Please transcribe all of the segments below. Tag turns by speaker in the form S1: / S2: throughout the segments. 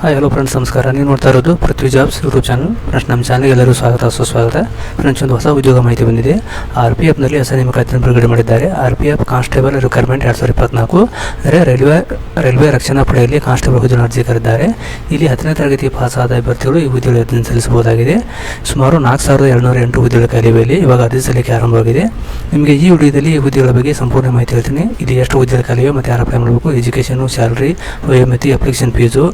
S1: Hi hello friends ನಮಸ್ಕಾರ. ನೀವು ನೋಡ್ತಾ ಇರೋದು Prithvi jobs YouTube channel friends ನಮ್ಮ ಚಾನಲ್ಗೆ ಎಲ್ಲರೂ ಸ್ವಾಗತ, ಸುಸ್ವಾಗತ. ಫ್ರೆಂಡ್ಸ್ ಒಂದು ಹೊಸ ಉದ್ಯೋಗ ಮಾಹಿತಿ ಬಂದಿದೆ. ಆರ್ ಪಿ ಎಫ್ನಲ್ಲಿ ಹೊಸ ನೇಮಕಾತಿಯನ್ನು ಬಿಡುಗಡೆ ಮಾಡಿದ್ದಾರೆ. R P F constable requirement ಎರಡು ಸಾವಿರದ ಇಪ್ಪತ್ನಾಲ್ಕು. ಅಂದರೆ ರೈಲ್ವೆ ರೈಲ್ವೆ ರಕ್ಷಣಾ ಪಡೆಯಲ್ಲಿ ಕಾನ್ಸ್ಟೇಬಲ್ ಹುದ್ದೆಯನ್ನು ಅರ್ಜಿ ಕರೆದಿದ್ದಾರೆ ಇಲ್ಲಿ ಹತ್ತನೇ ತರಗತಿ ಪಾಸ್ ಆದ ಅಭ್ಯರ್ಥಿಗಳು ಈ ಹುದ್ದೆಗಳ ಅರ್ಜಿ ಸಲ್ಲಿಸಬಹುದಾಗಿದೆ. ಸುಮಾರು ನಾಲ್ಕು ಸಾವಿರದ ಏಳ್ನೂರ ಎಂಟು ಹುದ್ದೆಗಳ ಕಾಲಿವೆಯಲ್ಲಿ ಇವಾಗ ಅರ್ಜಿ ಸಲ್ಲಿಕೆ ಆರಂಭವಾಗಿದೆ. ನಿಮಗೆ ಈ ವಿಡಿಯೋದಲ್ಲಿ ಈ ಹುದ್ದೆಗಳ ಬಗ್ಗೆ ಸಂಪೂರ್ಣ ಮಾಹಿತಿ ಹೇಳ್ತೀನಿ. ಇಲ್ಲಿ ಎಷ್ಟು ಹುದ್ದೆಗಳ ಕಾಲಿವೆ ಮತ್ತು ಯಾರು ಅಪ್ಲೈ ಮಾಡಬೇಕು ಎಜುಕೇಷನು ಸ್ಯಾಲ್ರಿ ವಯೋಮಿತಿ ಅಪ್ಲಿಕೇಶನ್ ಫೀಸು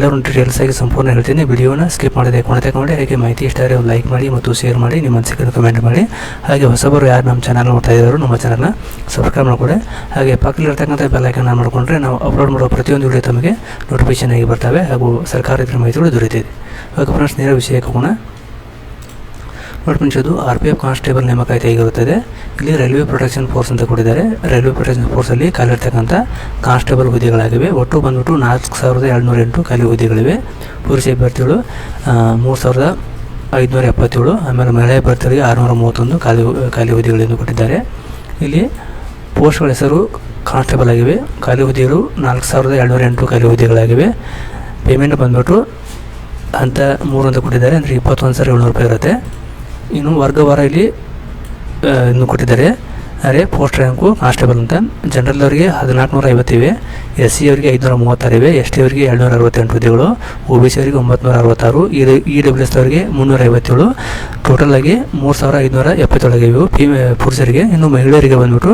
S1: ಎಲ್ಲರೂ ಡೀಟೇಲ್ಸ್ ಆಗಿ ಸಂಪೂರ್ಣ ಹೇಳ್ತೀನಿ. ವಿಡಿಯೋನ ಸ್ಕಿಪ್ ಮಾಡಿದೆ ಕೊನೆ ಮಾಡಿ ಹಾಗೆ ಮಾಹಿತಿ ಇಷ್ಟ ಆದರೆ ಲೈಕ್ ಮಾಡಿ ಮತ್ತು ಶೇರ್ ಮಾಡಿ, ನಿಮ್ಮ ಅನಿಸಿಕೆ ಕಮೆಂಟ್ ಮಾಡಿ. ಹಾಗೆ ಹೊಸಬರು ಯಾರು ನಮ್ಮ ಚಾನಲ್ ನೋಡ್ತಾ ಇದ್ದಾರೆ ನಮ್ಮ ಚಾನಲ್ನ ಸಬ್ಸ್ಕ್ರೈಬ್ ಮಾಡಿಕೊಡಿ. ಹಾಗೆ ಪಕ್ಕದಲ್ಲಿರ್ತಕ್ಕಂಥ ಬೆಲ್ ಆನ್ ಮಾಡಿಕೊಂಡ್ರೆ ನಾವು ಅಪ್ಲೋಡ್ ಮಾಡೋ ಪ್ರತಿಯೊಂದು ವಿಡಿಯೋ ತಮಗೆ ನೋಟಿಫಿಕೇಶನ್ ಆಗಿ ಬರ್ತವೆ ಹಾಗೂ ಸರ್ಕಾರದ ಮಾಹಿತಿಗಳು ದೊರೆತಿದೆ ಓಕೆ ಫ್ರೆಂಡ್ಸ್ ನೇರ ವಿಷಯಕ್ಕೆ ಹೋಗೋಣ. ನೋಡ್ಕೊಂಡದು ಆರ್ ಪಿ ಎಫ್ ಕಾನ್ಸ್ಟೇಬಲ್ ನೇಮಕಾತಿ ಆಗಿರುತ್ತದೆ ಇಲ್ಲಿ ರೈಲ್ವೆ ಪ್ರೊಟೆಕ್ಷನ್ ಫೋರ್ಸ್ ಅಂತ ಕೊಟ್ಟಿದ್ದಾರೆ ರೈಲ್ವೆ ಪ್ರೊಟೆಕ್ಷನ್ ಫೋರ್ಸಲ್ಲಿ ಖಾಲಿರ್ತಕ್ಕಂಥ ಕಾನ್ಸ್ಟೇಬಲ್ ಹುದ್ದೆಗಳಾಗಿವೆ. ಒಟ್ಟು ಬಂದ್ಬಿಟ್ಟು ನಾಲ್ಕು ಸಾವಿರದ ಏಳ್ನೂರ ಎಂಟು ಖಾಲಿ ಹುದ್ದೆಗಳಿವೆ. ಪುರುಷ ಅಭ್ಯರ್ಥಿಗಳು ಮೂರು ಸಾವಿರದ ಐದುನೂರ ಎಪ್ಪತ್ತೇಳು, ಆಮೇಲೆ ಮಹಿಳಾ ಅಭ್ಯರ್ಥಿಗಳಿಗೆ ಆರುನೂರ ಮೂವತ್ತೊಂದು ಖಾಲಿ ಖಾಲಿ ಹುದ್ದೆಗಳನ್ನು ಕೊಟ್ಟಿದ್ದಾರೆ. ಇಲ್ಲಿ ಪೋಸ್ಟ್ಗಳ ಹೆಸರು ಕಾನ್ಸ್ಟೇಬಲ್ ಆಗಿವೆ. ಖಾಲಿ ಹುದ್ದೆಗಳು ನಾಲ್ಕು ಸಾವಿರದ ಏಳ್ನೂರ ಎಂಟು ಖಾಲಿ ಹುದ್ದೆಗಳಾಗಿವೆ. ಪೇಮೆಂಟ್ ಬಂದ್ಬಿಟ್ಟು ಅಂತ ಮೂರು ಅಂತ ಕೊಟ್ಟಿದ್ದಾರೆ. ಅಂದರೆ ಇಪ್ಪತ್ತೊಂದು ಸಾವಿರ ಏಳ್ನೂರು ರೂಪಾಯಿ ಇರುತ್ತೆ. ಇನ್ನು ವರ್ಗವಾರ ಇಲ್ಲಿ ಇನ್ನು ಕೊಟ್ಟಿದ್ದಾರೆ. ಅರೆ ಪೋಸ್ಟ್ ರ್ಯಾಂಕು ಕಾನ್ಸ್ಟೇಬಲ್ ಅಂತ. ಜನರಲ್ ಅವರಿಗೆ ಹದಿನಾಲ್ಕುನೂರ ಐವತ್ತಿವೆ ಎಸ್ ಸಿ ಅವರಿಗೆ ಐದುನೂರ ಮೂವತ್ತಾರಿವೆ ಎಸ್ ಟಿ ಅವರಿಗೆ ಏಳ್ನೂರ ಅರವತ್ತೆಂಟು ಹುದ್ದೆಗಳು ಒ ಬಿ ಸಿ ಅವರಿಗೆ ಒಂಬತ್ತು ಅರವತ್ತಾರು ಇ ಇ ಡಬ್ಲ್ಯೂ ಎಸ್ ಅವರಿಗೆ ಮುನ್ನೂರ ಐವತ್ತೇಳು ಟೋಟಲ್ ಆಗಿ ಮೂರು ಸಾವಿರ ಐದುನೂರ ಎಪ್ಪತ್ತೊಳಗೆ ಇವು ಪಿ ಪುರುಷರಿಗೆ, ಇನ್ನು ಮಹಿಳೆಯರಿಗೆ ಬಂದ್ಬಿಟ್ಟು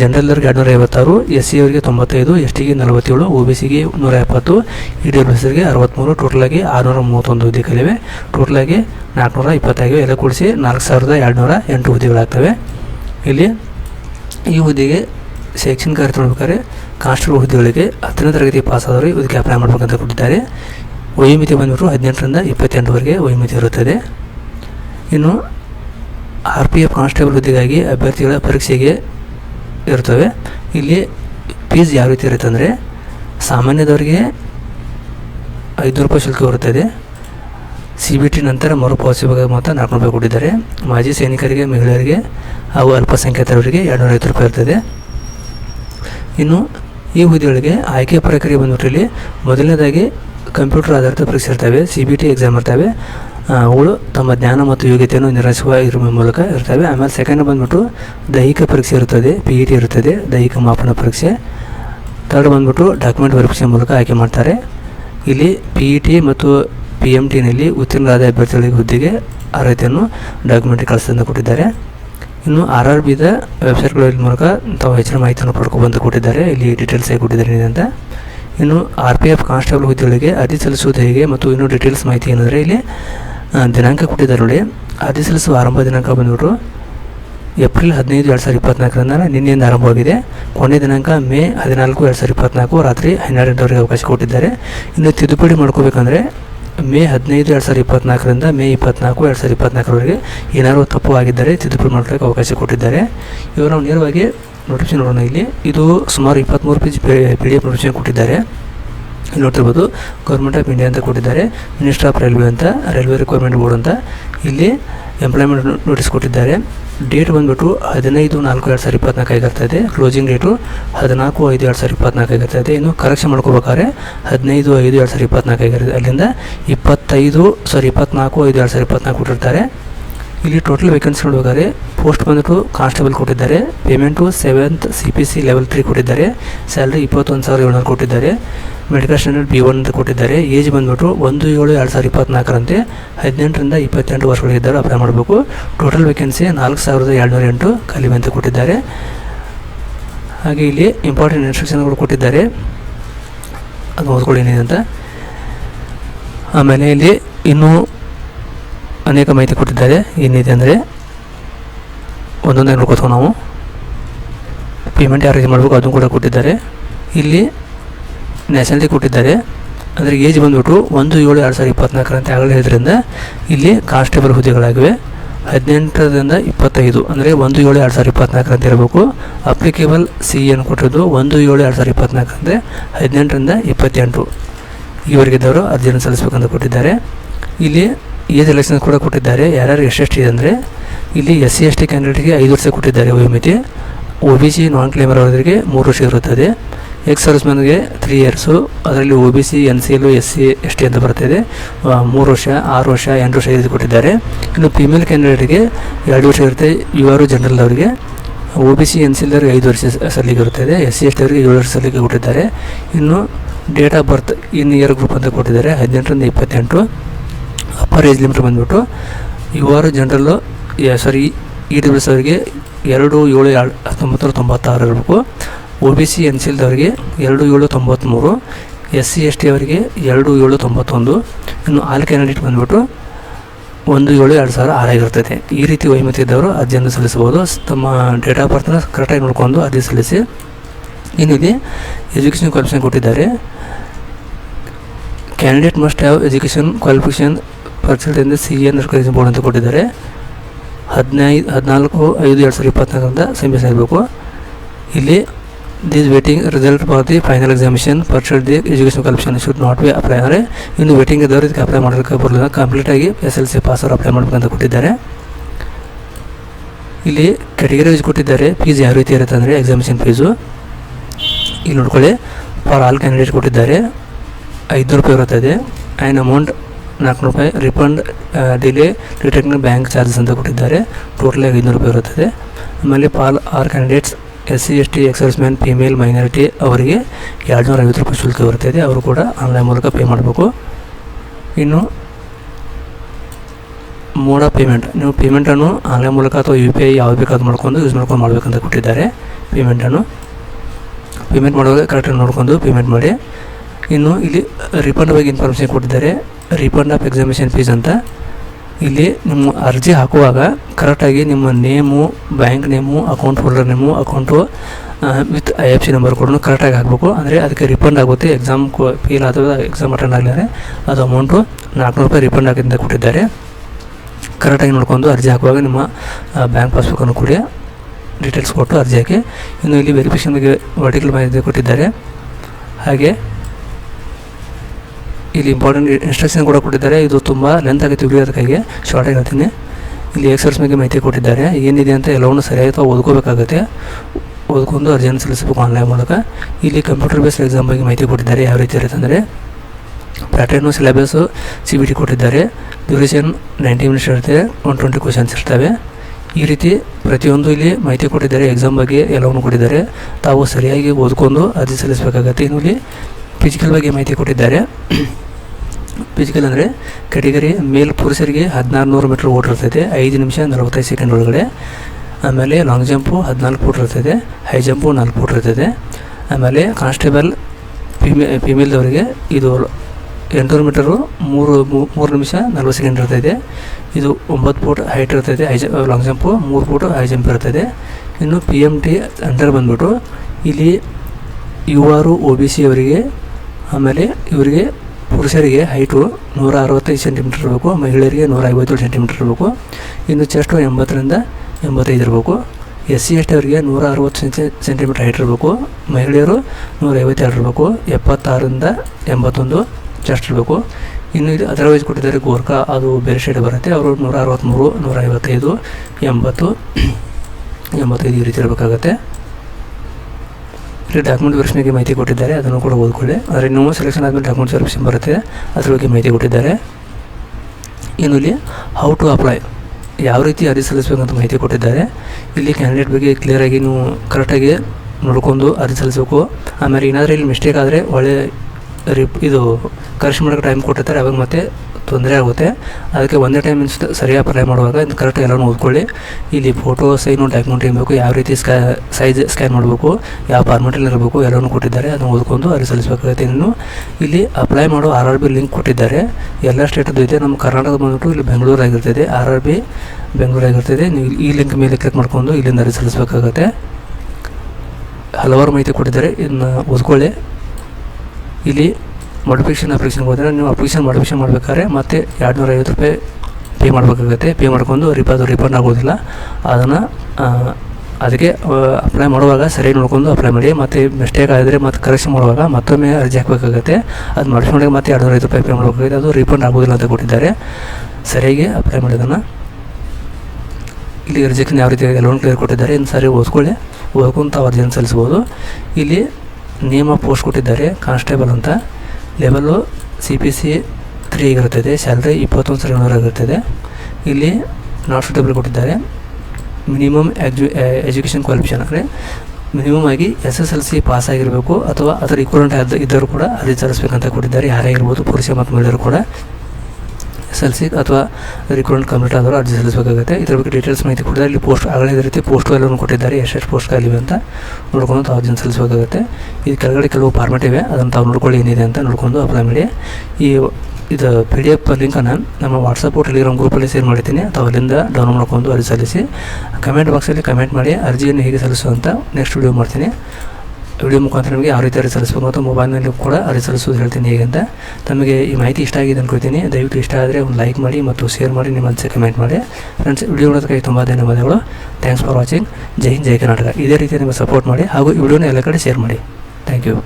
S1: ಜನರಲ್ ಅವರಿಗೆ ಎರಡುನೂರ ಐವತ್ತಾರು ಎಸ್ ಸಿ ಅವರಿಗೆ ತೊಂಬತ್ತೈದು ಎಸ್ ಟಿಗೆ ನಲವತ್ತೇಳು ಒ ಬಿ ಸಿಗೆ ನೂರ ಎಪ್ಪತ್ತು ಇ ಡಬ್ಲ್ಯೂ ಎಸ್ ಅವರಿಗೆ ಅರವತ್ತ್ಮೂರು ಟೋಟಲ್ ಆಗಿ ಆರುನೂರ ಮೂವತ್ತೊಂದು ಹುದ್ದೆಗಳಿವೆ ಟೋಟಲ್ ಆಗಿ ನಾಲ್ಕುನೂರ ಇಪ್ಪತ್ತಾಗಿವೆ ಎಲ್ಲ ಕೂಡಿಸಿ ನಾಲ್ಕು ಸಾವಿರದ ಎರಡುನೂರ ಎಂಟು ಹುದ್ದೆಗಳಾಗ್ತವೆ ಇಲ್ಲಿ ಈ ಹುದ್ದೆಗೆ ಶೈಕ್ಷಣಿಕ ಅರ್ಥ ನೋಡ್ಬೇಕಾದ್ರೆ ಕಾನ್ಸ್ಟೇಬಲ್ ಹುದ್ದೆಗಳಿಗೆ ಹತ್ತನೇ ತರಗತಿ ಪಾಸ್ ಆದವರು ಇದಕ್ಕೆ ಅಪ್ಲೈ ಮಾಡಬೇಕಂತ ಕೊಟ್ಟಿದ್ದಾರೆ. ವಯೋಮಿತಿ ಬಂದ್ಬಿಟ್ಟು ಹದಿನೆಂಟರಿಂದ ಇಪ್ಪತ್ತೆಂಟುವರೆಗೆ ವಯೋಮಿತಿ ಇರುತ್ತದೆ. ಇನ್ನು ಆರ್ ಪಿ ಎಫ್ ಕಾನ್ಸ್ಟೇಬಲ್ ಹುದ್ದೆಗಾಗಿ ಅಭ್ಯರ್ಥಿಗಳ ಪರೀಕ್ಷೆಗೆ ಇರ್ತವೆ ಇಲ್ಲಿ ಫೀಸ್ ಯಾವ ರೀತಿ ಇರುತ್ತೆ ಅಂದರೆ ಸಾಮಾನ್ಯದವರಿಗೆ ಐದುನೂರು ರೂಪಾಯಿ ಶುಲ್ಕ ಇರುತ್ತದೆ ಸಿ ಬಿ ಟಿ ನಂತರ ಮರುಪಾವತಿ ಬಗ್ಗೆ ಮಾತ್ರ ನಾಲ್ಕು ರೂಪಾಯಿ ಕೊಟ್ಟಿದ್ದಾರೆ. ಮಾಜಿ ಸೈನಿಕರಿಗೆ, ಮಹಿಳೆಯರಿಗೆ ಹಾಗೂ ಅಲ್ಪಸಂಖ್ಯಾತರವರಿಗೆ ಐವತ್ತು ರೂಪಾಯಿ ಇರ್ತದೆ. ಇನ್ನು ಈ ಹುದ್ದೆಗಳಿಗೆ ಆಯ್ಕೆ ಪ್ರಕ್ರಿಯೆ ಬಂದ್ಬಿಟ್ಟಿಲ್ಲಿ ಮೊದಲನೇದಾಗಿ ಕಂಪ್ಯೂಟರ್ ಆಧಾರಿತ ಪರೀಕ್ಷೆ ಇರ್ತವೆ ಸಿ ಬಿ ಟಿ ಎಕ್ಸಾಮ್ ಇರ್ತವೆ. ಅವುಗಳು ತಮ್ಮ ಜ್ಞಾನ ಮತ್ತು ಯೋಗ್ಯತೆಯನ್ನು ನಿರ್ವಹಿಸುವ ಇರುವ ಮೂಲಕ ಇರ್ತವೆ. ಆಮೇಲೆ ಸೆಕೆಂಡ್ ಬಂದ್ಬಿಟ್ಟು ದೈಹಿಕ ಪರೀಕ್ಷೆ ಇರುತ್ತದೆ ಪಿ ಇ ಟಿ ಇರುತ್ತದೆ ದೈಹಿಕ ಮಾಪನ ಪರೀಕ್ಷೆ. ಥರ್ಡ್ ಬಂದ್ಬಿಟ್ಟು ಡಾಕ್ಯುಮೆಂಟ್ ಪರೀಕ್ಷೆ ಮೂಲಕ ಆಯ್ಕೆ ಮಾಡ್ತಾರೆ. ಇಲ್ಲಿ ಪಿ ಇ ಟಿ ಮತ್ತು ಪಿ ಎಂ ಟಿನಲ್ಲಿ ಉತ್ತೀರ್ಣರಾದ ಅಭ್ಯರ್ಥಿಗಳಿಗೆ ಹುದ್ದೆಗೆ ಅರ್ಹತೆಯನ್ನು ಡಾಕ್ಯುಮೆಂಟ್ ಕಳಿಸೋದನ್ನು ಕೊಟ್ಟಿದ್ದಾರೆ. ಇನ್ನು ಆರ್ ಆರ್ ಬಿದ ವೆಬ್ಸೈಟ್ಗಳ ಮೂಲಕ ತಾವು ಹೆಚ್ಚಿನ ಮಾಹಿತಿಯನ್ನು ಪಡ್ಕೊಬಂದು ಕೊಟ್ಟಿದ್ದಾರೆ. ಇಲ್ಲಿ ಡೀಟೇಲ್ಸ್ ಹೇಗೆ ಕೊಟ್ಟಿದ್ದಾರೆ ಅಂತ ಇನ್ನು ಆರ್ ಪಿ ಎಫ್ ಕಾನ್ಸ್ಟೇಬಲ್ ಹುದ್ದೆಗಳಿಗೆ ಅರ್ಜಿ ಸಲ್ಲಿಸುವುದು ಹೇಗೆ ಮತ್ತು ಇನ್ನೂ ಡೀಟೇಲ್ಸ್ ಮಾಹಿತಿ ಏನಂದರೆ ಇಲ್ಲಿ ದಿನಾಂಕ ಕೊಟ್ಟಿದ್ದಾರೆ ನೋಡಿ. ಅರ್ಜಿ ಸಲ್ಲಿಸುವ ಆರಂಭ ದಿನಾಂಕ ಬಂದ್ಬಿಟ್ಟು ಏಪ್ರಿಲ್ ಹದಿನೈದು ಎರಡು ಸಾವಿರದ ಇಪ್ಪತ್ನಾಲ್ಕರಿಂದ ನಿನ್ನೆಯಿಂದ ಆರಂಭವಾಗಿದೆ. ಕೊನೆಯ ದಿನಾಂಕ ಮೇ ಹದಿನಾಲ್ಕು ಎರಡು ಸಾವಿರದ ಇಪ್ಪತ್ನಾಲ್ಕು ರಾತ್ರಿ ಹನ್ನೆರಡು ಗಂಟೆವರೆಗೆ ಅವಕಾಶ ಕೊಟ್ಟಿದ್ದಾರೆ. ಇನ್ನು ತಿದ್ದುಪಡಿ ಮಾಡ್ಕೋಬೇಕಂದ್ರೆ ಮೇ ಹದಿನೈದು ಎರಡು ಸಾವಿರದ ಇಪ್ಪತ್ನಾಲ್ಕರಿಂದ ಮೇ ಇಪ್ಪತ್ನಾಲ್ಕು ಎರಡು ಸಾವಿರದ ಇಪ್ಪತ್ನಾಲ್ಕರವರೆಗೆ ಏನಾದರೂ ತಪ್ಪು ಆಗಿದ್ದರೆ ತಿದ್ದುಪಡಿ ಮಾಡಲಿಕ್ಕೆ ಅವಕಾಶ ಕೊಟ್ಟಿದ್ದಾರೆ. ಇವರು ನಾವು ನೇರವಾಗಿ ನೋಟಿಫಿಕೇಶನ್ ನೋಡೋಣ ಇಲ್ಲಿ. ಇದು ಸುಮಾರು ಇಪ್ಪತ್ತ್ಮೂರು page P D F notification ಕೊಟ್ಟಿದ್ದಾರೆ. ನೋಡ್ತಿರ್ಬೋದು ಗೌರ್ಮೆಂಟ್ ಆಫ್ ಇಂಡಿಯಾ ಅಂತ ಕೊಟ್ಟಿದ್ದಾರೆ, ಮಿನಿಸ್ಟರ್ ಆಫ್ ರೈಲ್ವೆ ಅಂತ, ರೈಲ್ವೆ ರಿಕ್ವೈರ್ಮೆಂಟ್ ಬೋರ್ಡ್ ಅಂತ. ಇಲ್ಲಿ ಎಂಪ್ಲಾಯ್ಮೆಂಟ್ ನೋಟಿಸ್ ಕೊಟ್ಟಿದ್ದಾರೆ. ಡೇಟ್ ಬಂದುಬಿಟ್ಟು ಹದಿನೈದು ನಾಲ್ಕು ಎರಡು ಸಾವಿರದ ಇಪ್ಪತ್ನಾಲ್ಕು ಆಗಿರ್ತದೆ ಕ್ಲೋಸಿಂಗ್ ಡೇಟು ಹದಿನಾಲ್ಕು ಐದು ಎರಡು ಸಾವಿರದ ಇಪ್ಪತ್ನಾಲ್ಕು ಆಗಿರ್ತದೆ ಇನ್ನು ಕರೆಕ್ಷನ್ ಮಾಡ್ಕೋಬೇಕಾದ್ರೆ ಹದಿನೈದು ಐದು ಎರಡು ಸಾವಿರದ ಇಪ್ಪತ್ನಾಲ್ಕು ಅಲ್ಲಿಂದ ಇಪ್ಪತ್ತೈದು ಸಾರಿ ಇಪ್ಪತ್ನಾಲ್ಕು ಐದು ಎರಡು ಸಾವಿರದ ಇಪ್ಪತ್ನಾಲ್ಕು ಕೊಟ್ಟಿರ್ತಾರೆ. ಇಲ್ಲಿ ಟೋಟಲ್ ವೇಕೆನ್ಸಿ ನೋಡಬೇಕಾದ್ರೆ ಪೋಸ್ಟ್ ಬಂದ್ಬಿಟ್ಟು ಕಾನ್ಸ್ಟೇಬಲ್ ಕೊಟ್ಟಿದ್ದಾರೆ. Payment seventh C P C level three ಕೊಟ್ಟಿದ್ದಾರೆ. ಸ್ಯಾಲ್ರಿ ಇಪ್ಪತ್ತೊಂದು ಸಾವಿರದ ಏಳ್ನೂರು ಕೊಟ್ಟಿದ್ದಾರೆ. ಮೆಡಿಕಲ್ ಸ್ಟ್ಯಾಂಡರ್ಡ್ ಬಿ ಒನ್ ಅಂತ ಕೊಟ್ಟಿದ್ದಾರೆ. ಏಜ್ ಬಂದ್ಬಿಟ್ಟು ಒಂದು, ಏಳು, ಎರಡು ಸಾವಿರದ ಇಪ್ಪತ್ನಾಲ್ಕರಂತೆ ಹದಿನೆಂಟರಿಂದ ಇಪ್ಪತ್ತೆಂಟು ವರ್ಷಗಳಿದ್ದರು ಅಪ್ಲೈ ಮಾಡಬೇಕು. ಟೋಟಲ್ ವೇಕೆನ್ಸಿ ನಾಲ್ಕು ಸಾವಿರದ ಎರಡುನೂರ ಎಂಟು ಖಾಲಿ ಕೊಟ್ಟಿದ್ದಾರೆ. ಹಾಗೆ ಇಲ್ಲಿ ಇಂಪಾರ್ಟೆಂಟ್ ಇನ್ಸ್ಟ್ರಕ್ಷನ್ಗಳು ಕೊಟ್ಟಿದ್ದಾರೆ. ಅದು ಓದ್ಕೊಳ್ಳಿ ಏನಿದೆ ಅಂತ ಆಮೇಲೆ ಇಲ್ಲಿ ಇನ್ನೂ ಅನೇಕ ಮಾಹಿತಿ ಕೊಟ್ಟಿದ್ದಾರೆ. ಏನಿದೆ ಅಂದರೆ ಒಂದೊಂದೇ ನೋಡ್ಕೋತೀವಿ ನಾವು. ಪೇಮೆಂಟ್ ಯಾವ ರೀತಿ ಮಾಡಬೇಕು ಅದನ್ನು ಕೂಡ ಕೊಟ್ಟಿದ್ದಾರೆ. ಇಲ್ಲಿ ನ್ಯಾಷನಾಲಿಟಿ ಕೊಟ್ಟಿದ್ದಾರೆ. ಅಂದರೆ ಏಜ್ ಬಂದುಬಿಟ್ಟು ಒಂದು ಏಳು ಎರಡು ಸಾವಿರದ ಇಪ್ಪತ್ನಾಲ್ಕರಂತೆ ಆಗಲೇ ಹೇಳಿದ್ರಿಂದ ಇಲ್ಲಿ ಕಾನ್ಸ್ಟೇಬಲ್ ಹುದ್ದೆಗಳಾಗಿವೆ. ಹದಿನೆಂಟರಿಂದ ಇಪ್ಪತ್ತೈದು ಅಂದರೆ ಒಂದು ಏಳು ಎರಡು ಸಾವಿರದ ಇಪ್ಪತ್ನಾಲ್ಕರಂತೆ ಇರಬೇಕು. ಅಪ್ಲಿಕೇಬಲ್ ಸಿ ಏನು ಕೊಟ್ಟಿದ್ದು ಒಂದು ಏಳು ಎರಡು ಸಾವಿರದ ಇಪ್ಪತ್ನಾಲ್ಕರಂತೆ ಹದಿನೆಂಟರಿಂದ ಇಪ್ಪತ್ತೆಂಟು. ಇವರಿಗಿದ್ದವರು ಅರ್ಜಿಯನ್ನು ಸಲ್ಲಿಸಬೇಕಂತ ಕೊಟ್ಟಿದ್ದಾರೆ. ಇಲ್ಲಿ ಏಜ್ ಎಲೆಕ್ಷನ್ ಕೂಡ ಕೊಟ್ಟಿದ್ದಾರೆ. ಯಾರ್ಯಾರು ಎಷ್ಟೆಷ್ಟು ಇದೆ ಅಂದರೆ ಇಲ್ಲಿ ಎಸ್ ಸಿ ಎಸ್ ಟಿ ಕ್ಯಾಂಡಿಡೇಟ್ಗೆ ಐದು ವರ್ಷ ಕೊಟ್ಟಿದ್ದಾರೆ ವಯೋಮಿತಿ ಒ ಬಿ ಸಿ ನಾನ್ ಕ್ಲೇಮರ್ ಅವರಿಗೆ ಮೂರು ವರ್ಷ ಇರುತ್ತದೆ. ಎಕ್ಸ್ ಸರ್ವಿಸ್ಮನ್ಗೆ ತ್ರೀ ಇಯರ್ಸು ಅದರಲ್ಲಿ O B C N C L S C S T ಅಂತ ಬರ್ತಿದೆ. ಆ, ಮೂರು ವರ್ಷ ಆರು ವರ್ಷ ಎಂಟು ವರ್ಷ ಇದು ಕೊಟ್ಟಿದ್ದಾರೆ. ಇನ್ನು ಫಿಮೇಲ್ ಕ್ಯಾಂಡಿಡೇಟ್ಗೆ ಎರಡು ವರ್ಷ ಇರುತ್ತೆ. ಯು ಆರು ಜನರಲ್ ಅವರಿಗೆ O B C N C L ಐದು ವರ್ಷ ಸಲ್ಲಿಗೆ ಇರುತ್ತದೆ. ಎಸ್ ಸಿ ಎಸ್ ಟಿ ಅವರಿಗೆ ಏಳು ವರ್ಷ ಸಲ್ಲಿಗೆ ಕೊಟ್ಟಿದ್ದಾರೆ. ಇನ್ನು date of birth in year group ಅಂತ ಕೊಟ್ಟಿದ್ದಾರೆ. ಹದಿನೆಂಟರಿಂದ ಇಪ್ಪತ್ತೆಂಟು. ಅಪ್ಪರ್ ಏಜ್ ಲಿಮಿಟ್ ಬಂದ್ಬಿಟ್ಟು R general sorry E W S ಅವರಿಗೆ ಎರಡು ಏಳು ಎರಡು ಹತ್ತೊಂಬತ್ತು ತೊಂಬತ್ತಾರು ಇರಬೇಕು. O B C N C ಎಲ್ದವರಿಗೆ ಎರಡು ಏಳು ತೊಂಬತ್ತ್ಮೂರು ಎಸ್ ಸಿ ಎಸ್ ಟಿ ಅವರಿಗೆ ಎರಡು ಏಳು ತೊಂಬತ್ತೊಂದು. ಇನ್ನು ಆಲ್ ಕ್ಯಾಂಡಿಡೇಟ್ ಬಂದ್ಬಿಟ್ಟು ಒಂದು ಏಳು ಎರಡು ಸಾವಿರ ಆರಾಗಿರ್ತದೆ ಈ ರೀತಿ ವೈಮತಿ ಇದ್ದವರು ಅರ್ಜಿಯನ್ನು ಸಲ್ಲಿಸಬಹುದು. ತಮ್ಮ ಡೇಟ್ ಆಫ್ ಬರ್ತ್ನ ಕರೆಕ್ಟಾಗಿ ನೋಡ್ಕೊಂಡು ಅರ್ಜಿ ಸಲ್ಲಿಸಿ. ಏನಿದೆ ಎಜುಕೇಷನ್ ಕ್ವಾಲಿಫಿಕೇಷನ್ ಕೊಟ್ಟಿದ್ದಾರೆ. Candidate must have education qualification percent ಇಂದ ಸಿ ಎನ್ ರೆಕಗ್ನೇಷನ್ ಬೋರ್ಡ್ ಅಂತ ಕೊಟ್ಟಿದ್ದಾರೆ. ಹದಿನೈದು, ಹದಿನಾಲ್ಕು, ಐದು, ಎರಡು ಸಾವಿರದ ಇಪ್ಪತ್ನಾಲ್ಕರಿಂದ ಸೆಮಿಷನ್ ಆಗಬೇಕು. ಇಲ್ಲಿ this waiting result for the final examination percent the education collection should not be apply ಅಂದರೆ ಇನ್ನು ವೇಟಿಂಗ್ ಇದ್ದವರು ಇದಕ್ಕೆ ಅಪ್ಲೈ ಮಾಡೋದಕ್ಕೆ ಬರಲಿಲ್ಲ ಕಂಪ್ಲೀಟಾಗಿ ಎಸ್ ಎಲ್ ಸಿ ಪಾಸ್ ಅವರು ಅಪ್ಲೈ ಮಾಡಬೇಕಂತ ಕೊಟ್ಟಿದ್ದಾರೆ. ಇಲ್ಲಿ ಕ್ಯಾಟಗರಿ ವೈಸ್ ಕೊಟ್ಟಿದ್ದಾರೆ. ಫೀಸ್ ಯಾವ ರೀತಿ ಇರುತ್ತೆ ಅಂದರೆ ಎಕ್ಸಾಮಿಷನ್ ಫೀಸು ಇಲ್ಲಿ ನೋಡ್ಕೊಳ್ಳಿ. ಫಾರ್ ಆಲ್ ಕ್ಯಾಂಡಿಡೇಟ್ ಕೊಟ್ಟಿದ್ದಾರೆ. ಐದುನೂರು ರೂಪಾಯಿ ಇರುತ್ತದೆ. ಆ್ಯಂಡ್ ಅಮೌಂಟ್ ನಾಲ್ಕು ರೂಪಾಯಿ refund delay return bank charges ಅಂತ ಕೊಟ್ಟಿದ್ದಾರೆ. ಟೋಟಲಾಗಿ ಐನೂರು ರೂಪಾಯಿ ಇರುತ್ತದೆ ಆಮೇಲೆ ಪಾಲ್ R candidates S C S T ex service man female minority ಅವರಿಗೆ ಎರಡು ನೂರ ಐವತ್ತು ರೂಪಾಯಿ ಶುಲ್ಕ ಬರ್ತದೆ ಅವರು ಕೂಡ ಆನ್ಲೈನ್ ಮೂಲಕ ಪೇ ಮಾಡಬೇಕು. ಇನ್ನು ಮೋಡ ಪೇಮೆಂಟ್ ನೀವು ಪೇಮೆಂಟನ್ನು ಆನ್ಲೈನ್ ಮೂಲಕ ಅಥವಾ ಯು ಪಿ ಐ ಯಾವ್ದು ಬೇಕಾದ್ರೂ ಮಾಡ್ಕೊಂಡು ಯೂಸ್ ಮಾಡ್ಕೊಂಡು ಮಾಡಬೇಕಂತ ಕೊಟ್ಟಿದ್ದಾರೆ. ಪೇಮೆಂಟನ್ನು ಪೇಮೆಂಟ್ ಮಾಡುವಾಗ ಕರೆಕ್ಟಾಗಿ ನೋಡ್ಕೊಂಡು ಪೇಮೆಂಟ್ ಮಾಡಿ. ಇನ್ನು ಇಲ್ಲಿ ರಿಫಂಡ್ ಬಗ್ಗೆ ಇನ್ಫಾರ್ಮೇಷನ್ ಕೊಟ್ಟಿದ್ದಾರೆ. ರಿಫಂಡ್ ಆಫ್ ಎಕ್ಸಾಮಿಷನ್ ಫೀಸ್ ಅಂತ. ಇಲ್ಲಿ ನಿಮ್ಮ ಅರ್ಜಿ ಹಾಕುವಾಗ ಕರೆಕ್ಟಾಗಿ ನಿಮ್ಮ name bank name account holder name account with I F C number ಕೂಡ ಕರೆಕ್ಟಾಗಿ ಹಾಕಬೇಕು. ಅಂದರೆ ಅದಕ್ಕೆ ರಿಫಂಡ್ ಆಗುತ್ತೆ ಎಕ್ಸಾಮ್ ಫೀಲ್ ಅಥವಾ ಎಕ್ಸಾಮ್ ಅಟೆಂಡ್ ಆಗಿದ್ದಾರೆ ಅದು ಅಮೌಂಟು ನಾಲ್ಕುನೂರು ರೂಪಾಯಿ ರಿಫಂಡ್ ಆಗಿಂದ ಕೊಟ್ಟಿದ್ದಾರೆ. ಕರೆಕ್ಟಾಗಿ ನೋಡ್ಕೊಂಡು ಅರ್ಜಿ ಹಾಕುವಾಗ ನಿಮ್ಮ ಬ್ಯಾಂಕ್ ಪಾಸ್ಬುಕ್ಕನ್ನು ಕೂಡ. ಡೀಟೇಲ್ಸ್ ಕೊಟ್ಟು ಅರ್ಜಿ ಹಾಕಿ. ಇನ್ನು ಇಲ್ಲಿ ವೆರಿಫಿಕೇಷನ್ ಬಗ್ಗೆ ವರ್ಟಿಕಲ್ ಮಾಹಿತಿ ಕೊಟ್ಟಿದ್ದಾರೆ. ಹಾಗೆ ಇಲ್ಲಿ ಇಂಪಾರ್ಟೆಂಟ್ ಇನ್ಸ್ಟ್ರಕ್ಷನ್ ಕೂಡ ಕೊಟ್ಟಿದ್ದಾರೆ. ಇದು ತುಂಬ ಲೆಂತ್ ಆಗುತ್ತೆ ಶಾರ್ಟ್ ಶಾರ್ಟಾಗಿ ಹೇಳ್ತೀನಿ. ಇಲ್ಲಿ ಎಕ್ಸರ್ಸ್ ಬಗ್ಗೆ ಮಾಹಿತಿ ಕೊಟ್ಟಿದ್ದಾರೆ. ಏನಿದೆ ಅಂತ ಎಲ್ಲವನ್ನು ಸರಿಯಾಗಿ ತಾವು ಓದ್ಕೋಬೇಕಾಗುತ್ತೆ. ಓದ್ಕೊಂಡು ಅರ್ಜಿಯನ್ನು ಸಲ್ಲಿಸಬೇಕು ಆನ್ಲೈನ್ ಮೂಲಕ. ಇಲ್ಲಿ ಕಂಪ್ಯೂಟರ್ ಬೇಸ್ಡ್ ಎಕ್ಸಾಮ್ ಬಗ್ಗೆ ಮಾಹಿತಿ ಕೊಟ್ಟಿದ್ದಾರೆ. ಯಾವ ರೀತಿ ಇರುತ್ತೆ ಅಂದರೆ pattern syllabus C B T ಕೊಟ್ಟಿದ್ದಾರೆ. ಡ್ಯೂರೇಷನ್ ನೈಂಟಿ ಮಿನಿಟ್ಸ್ ಇರುತ್ತೆ. ಒನ್ ಟ್ವೆಂಟಿ ಕ್ವಶನ್ಸ್ ಇರ್ತವೆ. ಈ ರೀತಿ ಪ್ರತಿಯೊಂದು ಇಲ್ಲಿ ಮಾಹಿತಿ ಕೊಟ್ಟಿದ್ದಾರೆ. ಎಕ್ಸಾಮ್ ಬಗ್ಗೆ ಎಲ್ಲವನ್ನು ಕೊಟ್ಟಿದ್ದಾರೆ. ತಾವು ಸರಿಯಾಗಿ ಓದ್ಕೊಂಡು ಅರ್ಜಿ ಸಲ್ಲಿಸಬೇಕಾಗತ್ತೆ. ಇನ್ನು ಇಲ್ಲಿ ಫಿಸಿಕಲ್ ಬಗ್ಗೆ ಮಾಹಿತಿ ಕೊಟ್ಟಿದ್ದಾರೆ. ಫಿಸಿಕಲ್ ಅಂದರೆ ಕೆಟಗರಿ ಮೇಲ್ ಪುರುಷರಿಗೆ ಹದಿನಾರು ನೂರು ಮೀಟ್ರ್ ಓಟ್ ಇರ್ತೈತೆ, ಐದು ನಿಮಿಷ ನಲವತ್ತೈದು ಸೆಕೆಂಡ್ ಒಳಗಡೆ. ಆಮೇಲೆ ಲಾಂಗ್ ಜಂಪು ಹದಿನಾಲ್ಕು ಫೂಟ್ ಇರ್ತೈತೆ ಹೈ ಜಂಪು ನಾಲ್ಕು ಫೂಟ್ ಇರ್ತೈತೆ. ಆಮೇಲೆ ಕಾನ್ಸ್ಟೇಬಲ್ ಫಿಮೇ ಫಿಮೇಲ್ದವರಿಗೆ ಇದು ಎಂಟುನೂರು ಮೀಟರು ಮೂರು ಮೂರು ನಿಮಿಷ ನಲ್ವತ್ತು ಸೆಕೆಂಡ್ ಇರ್ತೈತೆ. ಇದು ಒಂಬತ್ತು ಫೂಟ್ ಹೈಟ್ ಇರ್ತೈತೆ ಹೈ ಜಂಪ್ ಲಾಂಗ್ ಜಂಪು ಮೂರು ಫೂಟ್ ಹೈ ಜಂಪ್ ಇರ್ತೈತೆ. ಇನ್ನು ಪಿ ಎಂ ಟಿ ಅಂಡರ್ ಬಂದ್ಬಿಟ್ಟು, ಇಲ್ಲಿ ಯು ಆರು ಒ ಬಿ ಸಿ ಅವರಿಗೆ, ಆಮೇಲೆ ಇವರಿಗೆ ಪುರುಷರಿಗೆ ಹೈಟು ನೂರ ಅರವತ್ತೈದು ಸೆಂಟಿಮೀಟರ್ ಇರಬೇಕು, ಮಹಿಳೆಯರಿಗೆ ನೂರ ಐವತ್ತೇಳು ಸೆಂಟಿಮೀಟ್ರ್ ಇರಬೇಕು. ಇನ್ನು ಚೆಸ್ಟು ಎಂಬತ್ತರಿಂದ ಎಂಬತ್ತೈದು ಇರಬೇಕು. ಎಸ್ ಸಿ ಎಸ್ ಟಿ ಅವರಿಗೆ ನೂರ ಅರವತ್ತು ಸೆಂಟಿ ಸೆಂಟಿಮೀಟ್ರ್ ಹೈಟ್ ಇರಬೇಕು. ಮಹಿಳೆಯರು ನೂರ ಐವತ್ತೆರಡು ಇರಬೇಕು. ಎಪ್ಪತ್ತಾರರಿಂದ ಎಂಬತ್ತೊಂದು ಚೆಸ್ಟ್ ಇರಬೇಕು. ಇನ್ನು ಇದು ಅದರ್ವೈಸ್ ಕೊಟ್ಟಿದ್ದಾರೆ ಗೋರ್ಖಾ ಅದು ಬೇರೆ ಸೈಡ್ ಬರುತ್ತೆ. ಅವರು ನೂರ ಅರವತ್ತ್ಮೂರು ನೂರ ಐವತ್ತೈದು ಎಂಬತ್ತು, ಎಂಬತ್ತೈದು ಈ ರೀತಿ ಇರಬೇಕಾಗತ್ತೆ. ಇಲ್ಲಿ ಡಾಕ್ಯುಮೆಂಟ್ ವೆರಿಫಿಕೇಷನ್ ಬಗ್ಗೆ ಮಾಹಿತಿ ಕೊಟ್ಟಿದ್ದಾರೆ, ಅದನ್ನು ಕೂಡ ಓದ್ಕೊಳ್ಳಿ. ಆದರೆ ಇನ್ನೂ ಸೆಲೆಕ್ಷನ್ ಆದಮೇಲೆ ಡಾಕ್ಯುಮೆಂಟ್ ವೆರಿಫಿಕೇಷನ್ ಬರುತ್ತೆ. ಅದ್ರ ಬಗ್ಗೆ ಮಾಹಿತಿ ಕೊಟ್ಟಿದ್ದಾರೆ. ಇನ್ನು ಇಲ್ಲಿ ಹೌ ಟು ಅಪ್ಲೈ ಯಾವ ರೀತಿ ಅರ್ಜಿ ಅಂತ ಮಾಹಿತಿ ಕೊಟ್ಟಿದ್ದಾರೆ. ಇಲ್ಲಿ ಕ್ಯಾಂಡಿಡೇಟ್ ಬಗ್ಗೆ ಕ್ಲಿಯರಾಗಿ ನೀವು ಕರೆಕ್ಟಾಗಿ ನೋಡ್ಕೊಂಡು ಅರ್ಜಿ ಸಲ್ಲಿಸಬೇಕು. ಆಮೇಲೆ ಏನಾದರೂ ಇಲ್ಲಿ ಮಿಸ್ಟೇಕ್ ಆದರೆ ಒಳ್ಳೆ ರಿಪ್ ಇದು ಕರೆಕ್ಷನ್ ಮಾಡೋಕ್ಕೆ ಟೈಮ್ ಕೊಟ್ಟಿರ್ತಾರೆ. ಅವಾಗ ಮತ್ತೆ ತೊಂದರೆ ಆಗುತ್ತೆ. ಅದಕ್ಕೆ ಒಂದೇ ಟೈಮ್ ಸರಿಯಾಗಿ ಅಪ್ಲೈ ಮಾಡುವಾಗ ಇದು ಕರೆಕ್ಟಾಗಿ ಎಲ್ಲನೂ ಓದ್ಕೊಳ್ಳಿ. ಇಲ್ಲಿ ಫೋಟೋ ಸೈನು ಡಾಕ್ಯುಮೆಂಟ್ ಇರಬೇಕು. ಯಾವ ರೀತಿ ಸ್ಕ್ಯಾ ಸೈಜ್ ಸ್ಕ್ಯಾನ್ ಮಾಡಬೇಕು, ಯಾವ ಫಾರ್ಮೆಟಲ್ಲಿ ಇರಬೇಕು ಎಲ್ಲನೂ ಕೊಟ್ಟಿದ್ದಾರೆ. ಅದನ್ನು ಓದ್ಕೊಂಡು ಅರ್ಜಿ ಸಲ್ಲಿಸಬೇಕಾಗುತ್ತೆ ಇನ್ನು. ಇಲ್ಲಿ ಅಪ್ಲೈ ಮಾಡೋ ಆರ್ ಆರ್ ಬಿ ಲಿಂಕ್ ಕೊಟ್ಟಿದ್ದಾರೆ. ಎಲ್ಲ ಸ್ಟೇಟದ್ದು ಇದೆ. ನಮ್ಮ ಕರ್ನಾಟಕ ಬಂದ್ಬಿಟ್ಟು ಇಲ್ಲಿ ಬೆಂಗಳೂರು ಆಗಿರ್ತದೆ ಆರ್ ಆರ್ ಬಿ ಬೆಂಗಳೂರು ಆಗಿರ್ತದೆ ನೀವು ಈ ಲಿಂಕ್ ಮೇಲೆ ಕ್ಲಿಕ್ ಮಾಡ್ಕೊಂಡು ಇಲ್ಲಿಂದ ಅರ್ಜಿ ಸಲ್ಲಿಸಬೇಕಾಗುತ್ತೆ. ಹಲವಾರು ಮಾಹಿತಿ ಕೊಟ್ಟಿದ್ದಾರೆ. ಇದನ್ನ ಓದ್ಕೊಳ್ಳಿ. ಇಲ್ಲಿ ಮಾಡಿಫಿಕೇಷನ್ ಅಪ್ಲಿಕೇಶನ್ ಹೋದರೆ ನೀವು ಅಪ್ಲಿಕೇಶನ್ ಮೋಟಿಫಿಕೇಷನ್ ಮಾಡಬೇಕಾದ್ರೆ ಮತ್ತೆ ಎರಡು ನೂರ ಐವತ್ತು ರೂಪಾಯಿ ಪೇ ಮಾಡಬೇಕಾಗುತ್ತೆ. ಪೇ ಮಾಡ್ಕೊಂಡು ಅದು ರಿಫಂಡ್ ಆಗೋದಿಲ್ಲ. ಅದನ್ನು ಅದಕ್ಕೆ ಅಪ್ಲೈ ಮಾಡುವಾಗ ಸರಿಯಾಗಿ ನೋಡ್ಕೊಂಡು ಅಪ್ಲೈ ಮಾಡಿ. ಮತ್ತು ಮಿಸ್ಟೇಕ್ ಆದರೆ ಮತ್ತೆ ಕರೆಕ್ಷನ್ ಮಾಡುವಾಗ ಮತ್ತೊಮ್ಮೆ ಅರ್ಜಿ ಹಾಕಬೇಕಾಗುತ್ತೆ. ಅದು ಮಾಡಿಸ್ಕೊಂಡಾಗ ಮತ್ತೆ ಎರಡು ನೂರ ಐದು ರೂಪಾಯಿ ಪೇ ಮಾಡಬೇಕಾಗುತ್ತೆ. ಅದು ರಿಫಂಡ್ ಆಗೋದಿಲ್ಲ ಅಂತ ಕೊಟ್ಟಿದ್ದಾರೆ. ಸರಿಯಾಗಿ ಅಪ್ಲೈ ಮಾಡಿದ್ದನ್ನು ಇಲ್ಲಿ ರಿಜೆಕ್ಷನ್ ಯಾವ ರೀತಿ ಲೋನ್ ಕ್ಲಿಯರ್ ಕೊಟ್ಟಿದ್ದಾರೆ. ಇನ್ನು ಸರಿ ಓದ್ಕೊಳ್ಳಿ. ಓದ್ಕೊಂತ ಅರ್ಜಿಯನ್ನು ಸಲ್ಲಿಸ್ಬೋದು. ಇಲ್ಲಿ ನೇಮ ಪೋಸ್ಟ್ ಕೊಟ್ಟಿದ್ದಾರೆ. ಕಾನ್ಸ್ಟೇಬಲ್ ಅಂತ. Level C P C three ಆಗಿರುತ್ತದೆ. ಸ್ಯಾಲ್ರಿ ಇಪ್ಪತ್ತೊಂದು ಸಾವಿರ ಏಳ್ನೂರು ಆಗಿರುತ್ತದೆ. ಇಲ್ಲಿ ನಾಟ್ ಸೂಟಬಲ್ ಕೊಟ್ಟಿದ್ದಾರೆ. ಮಿನಿಮಮ್ ಎಜು ಎಜುಕೇಷನ್ ಕ್ವಾಲಿಫಿಕೇಷನ್ ಅಂದರೆ ಮಿನಿಮಮ್ ಆಗಿ S S L C pass ಆಗಿರಬೇಕು ಅಥವಾ ಅದರ ಇಕ್ವಲೆಂಟ್ ಇದ್ದರೂ ಕೂಡ ಅರ್ಜಿ ಸಲ್ಲಿಸಬೇಕಂತ ಕೊಟ್ಟಿದ್ದಾರೆ. ಯಾರೇ ಇರ್ಬೋದು ಪುರುಷ ಮತ್ತು ಮಹಿಳೆಯರು ಕೂಡ. ಎಸ್ ಎಲ್ ಸಿ ಅಥವಾ ರಿಕ್ರೂಟ್ಮೆಂಟ್ ಕಂಪ್ಲೀಟ್ ಆದರೂ ಅರ್ಜಿ ಸಲ್ಲಿಸಬೇಕಾಗುತ್ತೆ. ಇದ್ರ ಬಗ್ಗೆ ಡೀಟೇಲ್ಸ್ ಮಾಹಿತಿ ಕೊಡಿದ್ರೆ ಇಲ್ಲಿ ಪೋಸ್ಟ್ ಆಗಲೇ ಇದೇ ರೀತಿ ಪೋಸ್ಟ್ ಎಲ್ಲವನ್ನು ಕೊಟ್ಟಿದ್ದಾರೆ. ಎಷ್ಟೆಷ್ಟು ಪೋಸ್ಟ್ ಖಾಲಿವೆ ಅಂತ ನೋಡ್ಕೊಂಡು ತಾವು ಅರ್ಜಿ ಸಲ್ಲಿಸಬೇಕಾಗುತ್ತೆ. ಇದು ಕೆಳಗಡೆ ಕೆಲವು ಫಾರ್ಮೆಟ್ ಇವೆ. ಅದನ್ನು ತಾವು ನೋಡ್ಕೊಳ್ಳಿ ಏನಿದೆ ಅಂತ ನೋಡ್ಕೊಂಡು ಅಪ್ಲೈ ಮಾಡಿ. ಈ ಇದು ಪಿ ಡಿ ಎಫ್ ಲಿಂಕನ್ನು ನಮ್ಮ ವಾಟ್ಸಪ್ ಟೆಲಿಗ್ರಾಮ್ ಗ್ರೂಪಲ್ಲಿ ಶೇರ್ ಮಾಡಿದ್ದೀನಿ. ಅಥವಾ ಅಲ್ಲಿಂದ ಡೌನ್ಲೋಡ್ ಮಾಡ್ಕೊಂಡು ಅರ್ಜಿ ಸಲ್ಲಿಸಿ. ಕಮೆಂಟ್ ಬಾಕ್ಸಲ್ಲಿ ಕಮೆಂಟ್ ಮಾಡಿ. ಅರ್ಜಿಯನ್ನು ಹೇಗೆ ಸಲ್ಲಿಸು ಅಂತ ನೆಕ್ಸ್ಟ್ ವಿಡಿಯೋ ಮಾಡ್ತೀನಿ. ವಿಡಿಯೋ ಮುಖಾಂತರ ನಿಮಗೆ ಯಾವ ರೀತಿ ಅರ್ಜಿ ಸಲ್ಲಿಸಬೇಕು ಮತ್ತು ಮೊಬೈಲ್ನಲ್ಲಿ ಕೂಡ ಅರ್ಜಿ ಸಲ್ಲಿಸೋದು ಹೇಳ್ತೀನಿ ಹೇಗೆ ಅಂತ ತಮಗೆ ಈ ಮಾಹಿತಿ ಇಷ್ಟ ಆಗಿದೆ ಅಂದ್ಕೊಳ್ತೀನಿ ದಯವಿಟ್ಟು ಇಷ್ಟ ಆದರೆ ಒಂದು ಲೈಕ್ ಮಾಡಿ ಮತ್ತು ಶೇರ್ ಮಾಡಿ ನಿಮ್ಮ ಅನಿಸಿಕೆ ಕಮೆಂಟ್ ಮಾಡಿ. ಫ್ರೆಂಡ್ಸ್, ವಿಡಿಯೋ ನೋಡೋದಕ್ಕೆ ತುಂಬ ಧನ್ಯವಾದಗಳು. Thanks for watching. Jai Hind, Jai Karnataka. ಇದೇ ರೀತಿ ನಿಮಗೆ ಸಪೋರ್ಟ್ ಮಾಡಿ ಹಾಗೂ ಈ ವಿಡಿಯೋನ ಎಲ್ಲ ಕಡೆ ಶೇರ್ ಮಾಡಿ. Thank you.